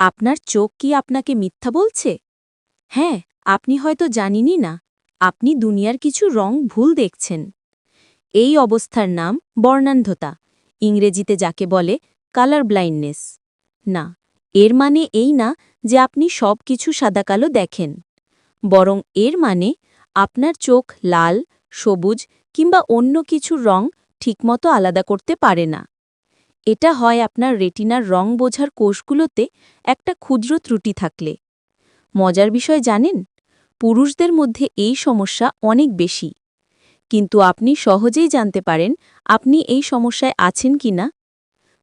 আপনার চোখ কি আপনাকে মিথ্যা বলছে? হ্যাঁ আপনি হয়তো জানিনই না। আপনি দুনিয়ার কিছু রং ভুল দেখছেন। এই অবস্থার নাম বর্ণান্ধতা। ইংরেজিতে যাকে বলে কালার ব্লাইন্ডনেস না, এর মানে এই না যে আপনি সব কিছু সাদাকালো দেখেন। বরং এর মানে আপনার চোখ লাল, সবুজ কিংবা অন্য কিছুর রং ঠিকমতো আলাদা করতে পারে না। এটা হয় আপনার রেটিনার রং বোঝার কোষগুলোতে একটা ক্ষুদ্র ত্রুটি থাকলে। মজার বিষয় জানেন, পুরুষদের মধ্যে এই সমস্যা অনেক বেশি। কিন্তু আপনি সহজেই জানতে পারেন আপনি এই সমস্যায় আছেন কিনা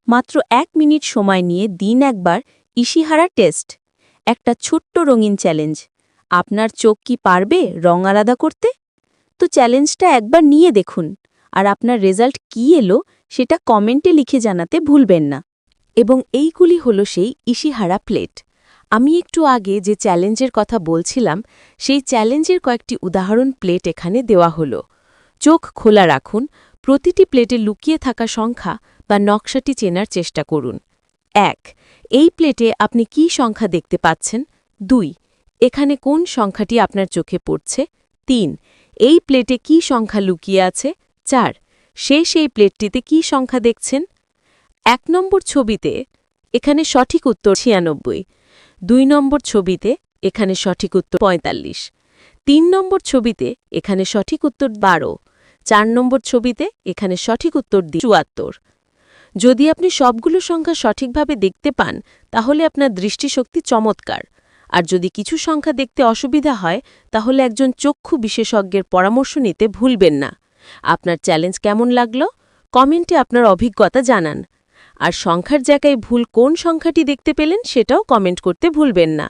মাত্র এক মিনিট সময় নিয়ে দিন একবার ইশিহারা টেস্ট, একটা ছোট্ট রঙিন চ্যালেঞ্জ। আপনার চোখ কি পারবে রং আলাদা করতে? তো চ্যালেঞ্জটা একবার নিয়ে দেখুন। আর আপনার রেজাল্ট কি এলো সেটা কমেন্টে লিখে জানাতে ভুলবেন না। এবং এইগুলি হলো সেই ইশিহারা প্লেট। আমি একটু আগে যে চ্যালেঞ্জের কথা বলছিলাম, সেই চ্যালেঞ্জের কয়েকটি উদাহরণ প্লেট এখানে দেওয়া হলো। চোখ খোলা রাখুন, প্রতিটি প্লেটে লুকিয়ে থাকা সংখ্যা বা নকশাটি চেনার চেষ্টা করুন। এক, এই প্লেটে আপনি কি সংখ্যা দেখতে পাচ্ছেন? দুই, এখানে কোন সংখ্যাটি আপনার চোখে পড়ছে? তিন, এই প্লেটে কি সংখ্যা লুকিয়ে আছে? চার, শেষ এই প্লেটটিতে কি সংখ্যা দেখছেন? এক নম্বর ছবিতে এখানে সঠিক উত্তর ছিয়ানব্বই, দুই নম্বর ছবিতে এখানে সঠিক উত্তর পঁয়তাল্লিশ, তিন নম্বর ছবিতে এখানে সঠিক উত্তর বারো, চার নম্বর ছবিতে এখানে সঠিক উত্তর চুয়াত্তর। যদি আপনি সবগুলো সংখ্যা সঠিকভাবে দেখতে পান, তাহলে আপনার দৃষ্টিশক্তি চমৎকার। আর যদি কিছু সংখ্যা দেখতে অসুবিধা হয়, তাহলে একজন চক্ষু বিশেষজ্ঞের পরামর্শ নিতে ভুলবেন না। আপনার চ্যালেঞ্জ কেমন লাগল? কমেন্টে আপনার অভিজ্ঞতা জানান। আর সংখ্যার জায়গায় ভুল কোন সংখ্যাটি দেখতে পেলেন সেটাও কমেন্ট করতে ভুলবেন না।